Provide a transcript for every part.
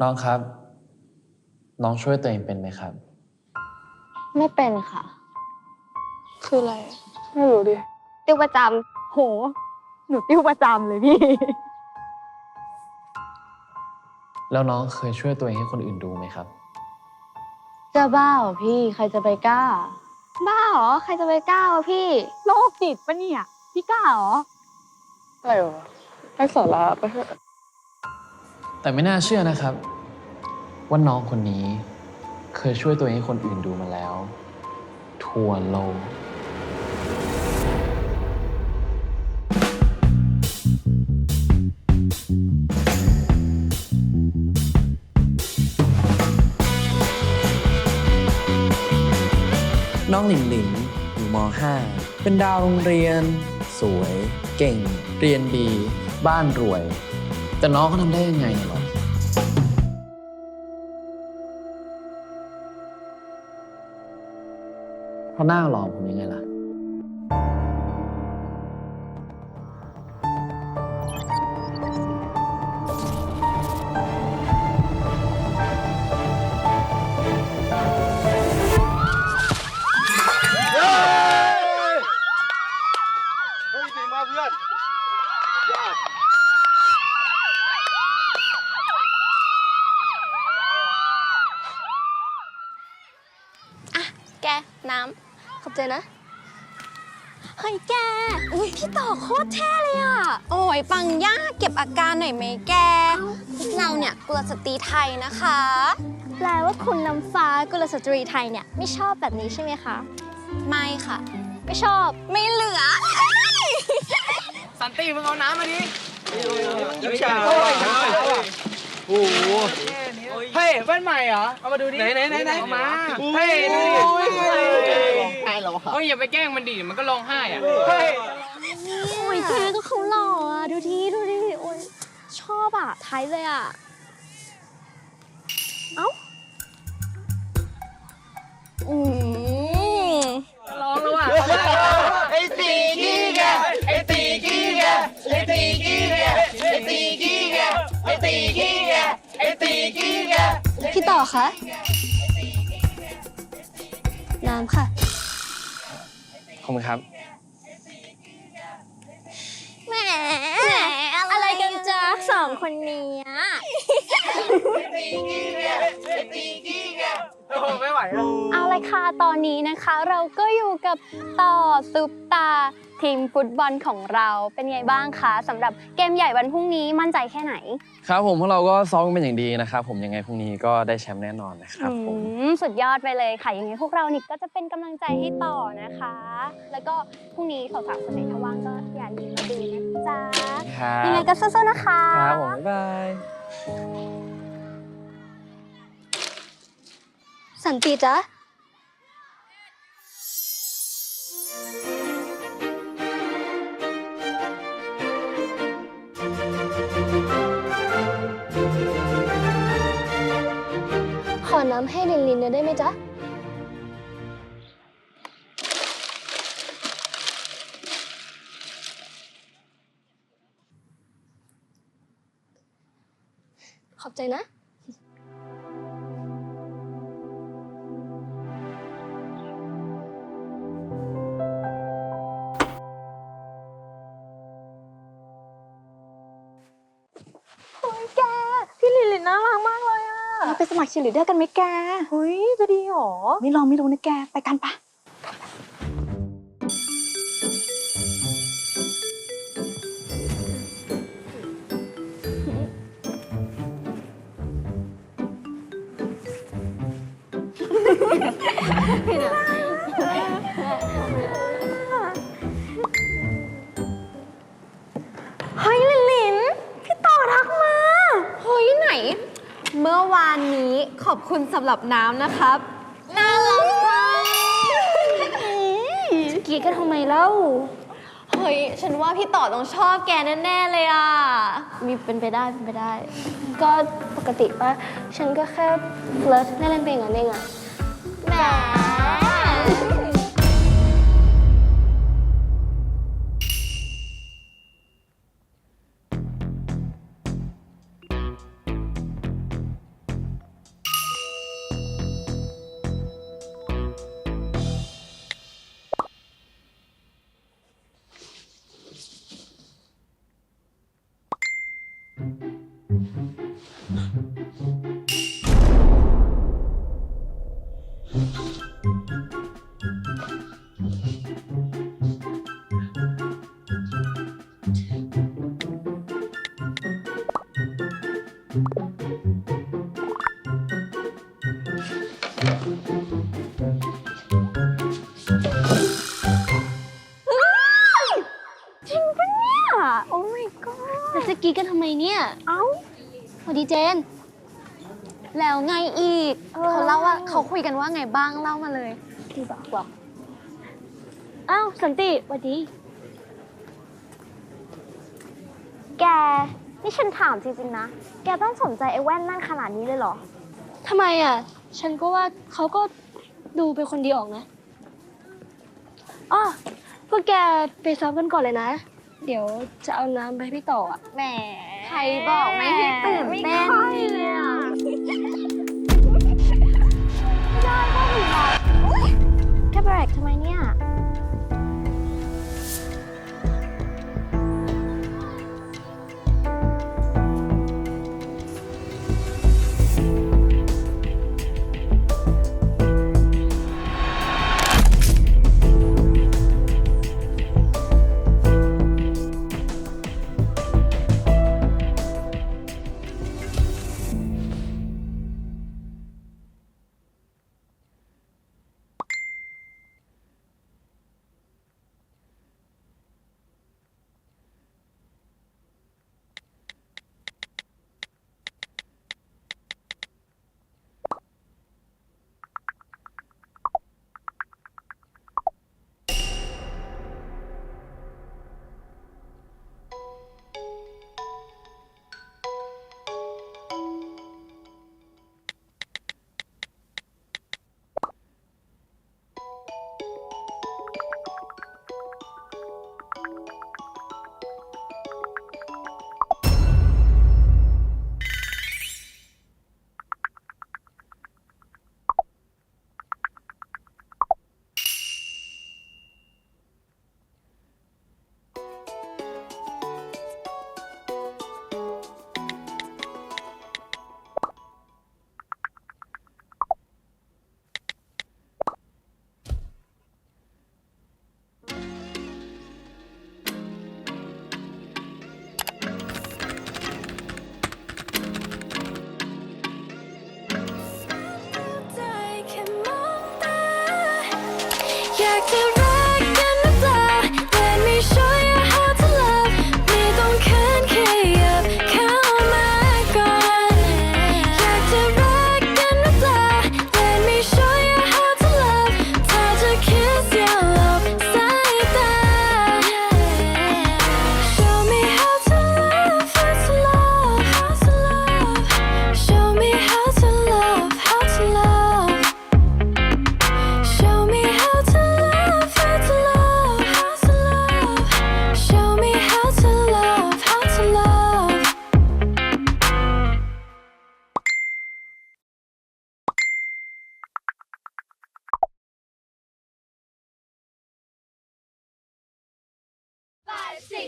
น้องครับ น้องช่วยตัวเองเป็นไหมครับ ไม่เป็นค่ะ คืออะไร ไม่รู้ดิ ติ้วประจำโห หนูติ้วประจำเลยพี่ แล้วน้องเคยช่วยตัวเองให้คนอื่นดูไหมครับ จะบ้าเหรอพี่ ใครจะไปกล้า บ้าเหรอ ใครจะไปกล้าวะพี่ โรคจิตปะเนี่ย พี่กล้าเหรอ อะไรวะให้สาระไปเถอะ แต่ไม่น่าเชื่อนะครับ ว่าน้องคนนี้เคยช่วยตัวเองให้คนอื่นดูมาแล้ว ทั่วโลก น้องหลินหลินอยู่ม .5 เป็นดาวโรงเรียน สวย เก่ง เรียนดี บ้านรวย แต่น้องเขาทำได้ยังไงเนี่ยหรอเพราะหน้าหล่อผมยังไงล่ะ โอ้ยปังย่าเก็บอาการหน่อยไหมแกเราเนี่ยกุลสตรีไทยนะคะ แปลว่าคุณน้ำฟ้ากุลสตรีไทยเนี่ยไม่ชอบแบบนี้ใช่ไหมคะ ไม่ค่ะ ไม่ชอบไม่เหลือ สันติมึงเอาน้ำมาดิไม่ใช่โอ้โหเฮ้ยแว่นใหม่เหรอ เอามาดูดิ ไหนไหนไหนไหนเอามา เฮ้ยดูดิใช่เหรอเฮ้ยอย่าไปแกล้งมันดิมันก็ร้องไห้อะ เฮ้ยโอ้ยแกก็เขาหล่ออะ ดูทีดูดิโอ้ยชอบอะไทยเลยอะ เอ้า อืมร้องแล้วอะ ไอ้ตีกี้แกไอ้ตีกี้แกไอ้ตีกี้แกไอ้ตีกี้แกไอ้ตีกี้แกไอ้ตีกี้แกพี่ต่อคะน้ำค่ะ ขอบคุณครับ แหมอะไรกันจ๊ะ สองคนนี้ ไม่ไหวแล้วเอาเลยค่ะตอนนี้นะคะ เราก็อยู่กับต่อซุปตาทีมฟุตบอลของเราเป็นไงบ้างคะสำหรับเกมใหญ่วันพรุ่งนี้มั่นใจแค่ไหน ครับผมพวกเราก็ซ้อมกันเป็นอย่างดีนะครับผมยังไงพรุ่งนี้ก็ได้แชมป์แน่นอนนะครับผมอืมสุดยอดไปเลยค่ะยังไงพวกเรานี่ก็จะเป็นกำลังใจให้ต่อนะคะ แล้วก็พรุ่งนี้สาวๆคนไหนถ้าว่างก็อย่าลืมมาดูนะจ๊ะครัยังไงบก็สู้ๆนะคะครับผมบ๊ายบาย สันติจ๊ะ ขอน้ำให้ลินลินได้ไหมจ๊ะ ขอบใจนะ มัครเชียร์ลีดเดอร์กันไหมแกเฮ้ยจะดีหรอ ไม่ลองไม่รู้นะแก ไปกันปะเขอบคุณสำหรับน้ำนะครับ น่ารักมากกรีดกันทำไมเล่า เฮ้ย ฉันว่าพี่ต่อต้องชอบแกแน่ๆเลยอะ มีเป็นไปได้เป็นไปได้ ก็ปกติป่ะฉันก็แค่เฟลิร์ตเล่นๆไปอย่างนั้นเองอะแหม เจน แล้วไงอีก เขาเล่าว่าเขาคุยกันว่าไงบ้างเล่ามาเลยดีบอกบอกอ้าวสันติสวัสดี แก นี่ฉันถามจริงๆนะ แกต้องสนใจไอ้แว่นนั่นขนาดนี้เลยเหรอ ทำไมอะ ฉันก็ว่าเขาก็ดูเป็นคนดีออกนะอ๋อพวกแกไปซ้อมกันก่อนเลยนะ เดี๋ยวจะเอาน้ำไปให้พี่ต่ออะ แหม ใครบอกไม่ให้ตื่นเต้นไม่ค่อยเลยอะได้ก็ถึงบอกอุ๊ยแกเบรกทำไมเนี่ยอย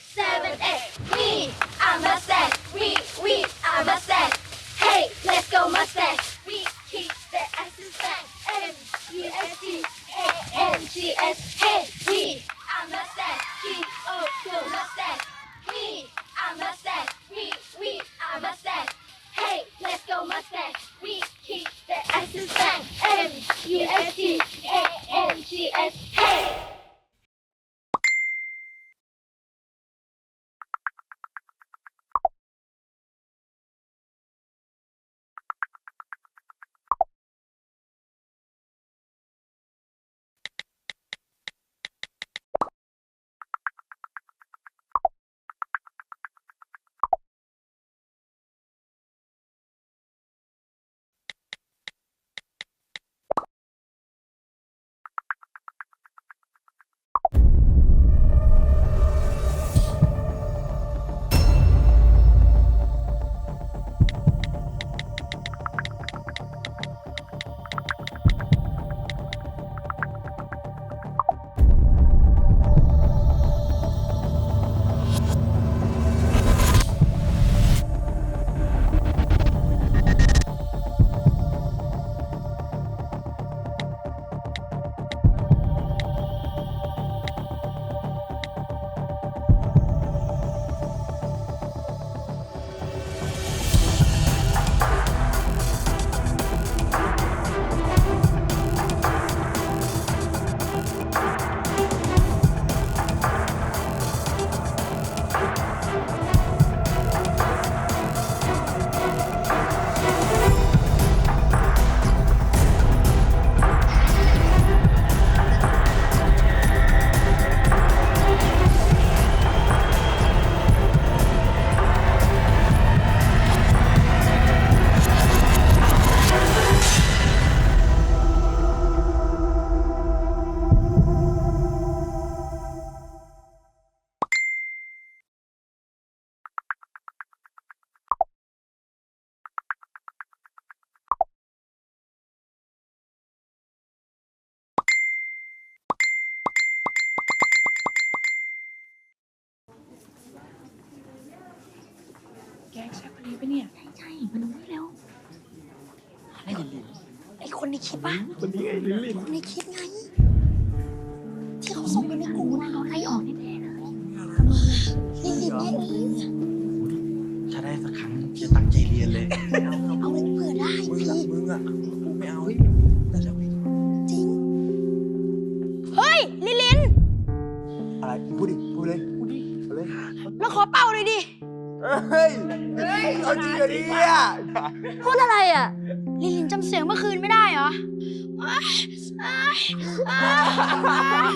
seven, eight. We are We, we are Hey, let's go We keep the essence. M-U-S-T-A-N-G-S. Hey, we are We are Mustang. We, we are Hey, let's go Mustang. We keep the essence back. M-U-S-T-A-N-G-S. ใช่มาดูนี่เร็วไอ้ไอ้คนในคลิปปะคนนี้ไงลิลลินคนในคลิปไง ที่เขาส่งไปในกลุ่มนะเราไล่ออกแน่ๆเลยลิลลินแน่เลยถ้าได้สักครั้งจะตั้งใจเรียนเลย เอาเลยเผื่อได้มึงพี่อะมึงอะไม่เอาเฮ้ยแต่จะไม่จริง เฮ้ยลิลินอะไรพูดดิพูดเลยพูดดิเอาเลยเราขอเป่าเลยดิ เฮ้ยเฮ้ยเอาจริงเหรอเนี่ยพูดอะไรอะ ลิลินจำเสียงเมื่อคืนไม่ได้เหรออ้ายอ้ายอ้าย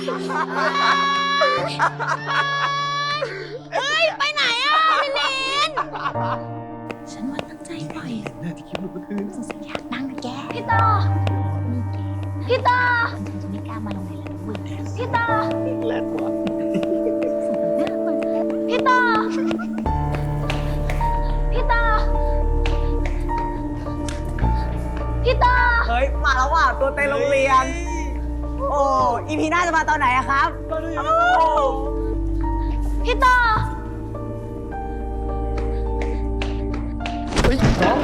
เฮ้ย ไปไหนอะ ลิลิน ฉันว่าตั้งใจปล่อยน่าจะคิดเหมือนเมื่อคืนสงสัยอยากนั่งกับแก พี่ต่อพี่ต่อฉันจะไม่กล้ามาโรงเรียนแล้วเว้ยพี่ต่อแรงกว่า แล้วว่ะ ตัวเต็มโรงเรียน โอ้อีพีหน้าจะมาตอนไหนอะครับพี่ต่อเฮ้ยน้อง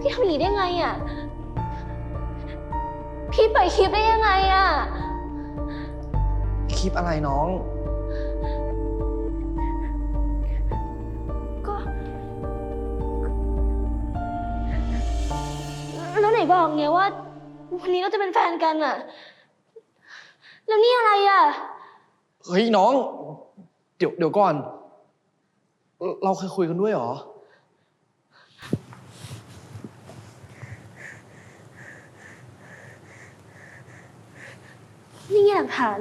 พี่ทำอย่างนี้ได้ไงอะ พี่ปล่อยคลิปได้ยังไงอะ คลิปอะไรน้อง แล้วไหนบอกไงว่า วันนี้เราจะเป็นแฟนกันอะแล้วนี่อะไรอะเฮ้ยน้อง เดี๋ยวเดี๋ยวก่อน เราเคยคุยกันด้วยเหรอ นี่ไงหลักฐาน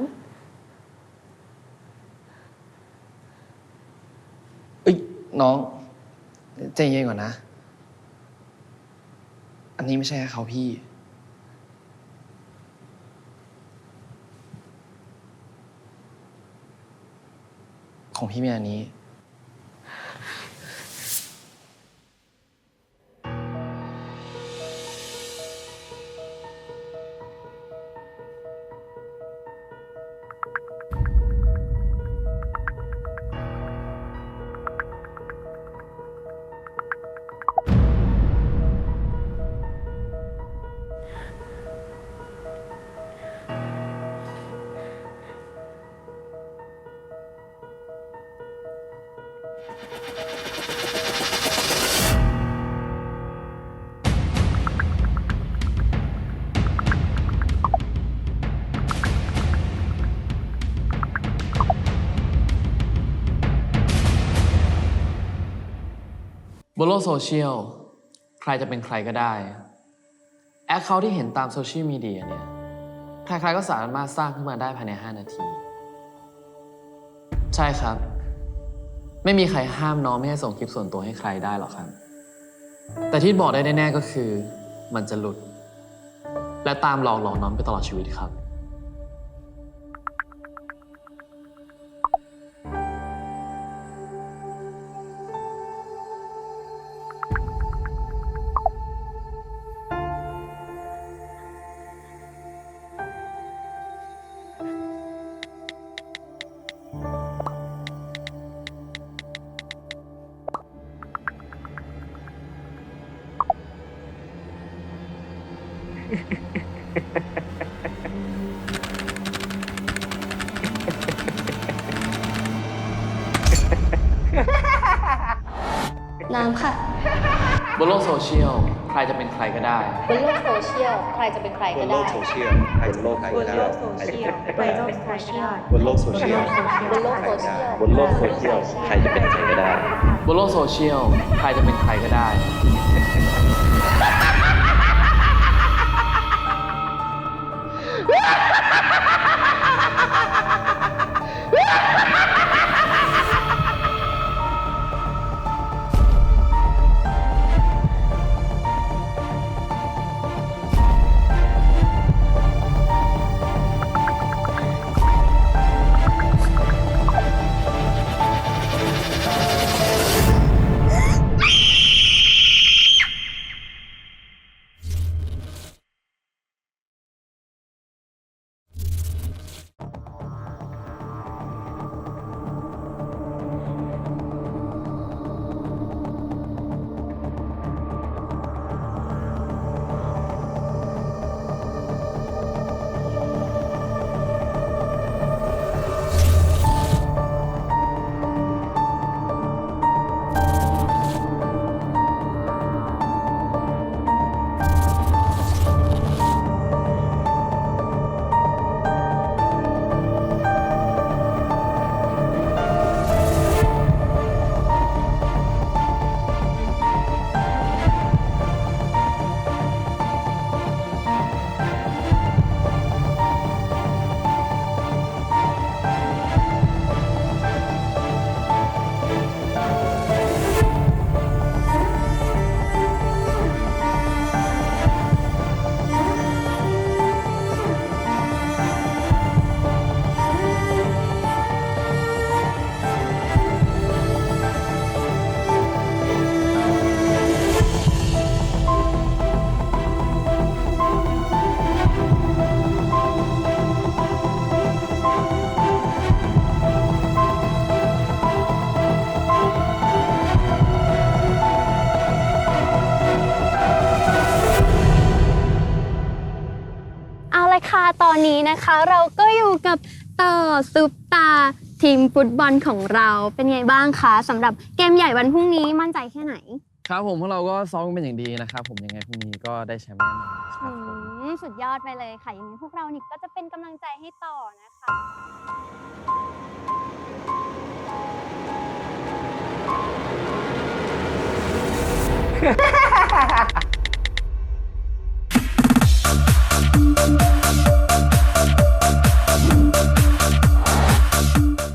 เอ้ยน้องใจเย็นก่อนนะ อันนี้ไม่ใช่แค่เขาพี่ ของพี่มีอันนี้ บนโลกโซเชียลใครจะเป็นใครก็ได้แอคเคาท์ที่เห็นตามโซเชียลมีเดียเนี่ยใครๆก็สามารถสร้างขึ้นมาได้ภายใน 5 นาที ใช่ครับ ไม่มีใครห้ามน้องไม่ให้ส่งคลิปส่วนตัวให้ใครได้หรอกครับ แต่ที่บอกได้แน่ๆก็คือ มันจะหลุด และตามหลอกหลอนน้องไปตลอดชีวิตครับ น้ำค่ะบนโลกโซเชียล ใครจะเป็นใครก็ได้ บนโลกโซเชียลใครจะเป็นใครก็ได้ ใครจะโลกใครบก็นได้โลกโซเชียลใครจะเป็นใครก็ได้ บนโลกโซเชียลบนโลกโซเชียลบนโลกโซเชียลใครจะเป็นใครก็ได้ บนโลกโซเชียล ใครจะเป็นใครก็ได้ ha ha ha! นี้นะคะ เราก็อยู่กับต่อซุปตาทีมฟุตบอลของเราเป็นไงบ้างคะสำหรับเกมใหญ่วันพรุ่งนี้มั่นใจแค่ไหนครับผมพวกเราก็ซ้อมกันเป็นอย่างดีนะครับ ผมยังไงพรุ่งนี้ก็ได้แชมป์แน่นอนคอืรับผมมสุดยอดไปเลยค่ะ อย่างนี้พวกเรานี่ก็จะเป็นกำลังใจให้ต่อนะคะ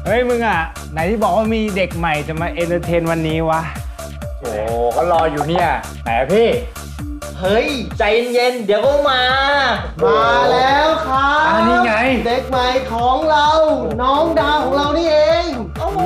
เฮ้ยมึงอะ ไหนที่บอกว่ามีเด็กใหม่จะมาเอนเตอร์เทนวันนี้วะ โอ้ก็รออยู่เนี่ยไหนอะพี่ เฮ้ย ใจเย็นๆเดี๋ยวก็มา มาแล้วครับอ่านี่ไง เด็กใหม่ของเรา น้องดาวของเรานี่เอง โอ้โห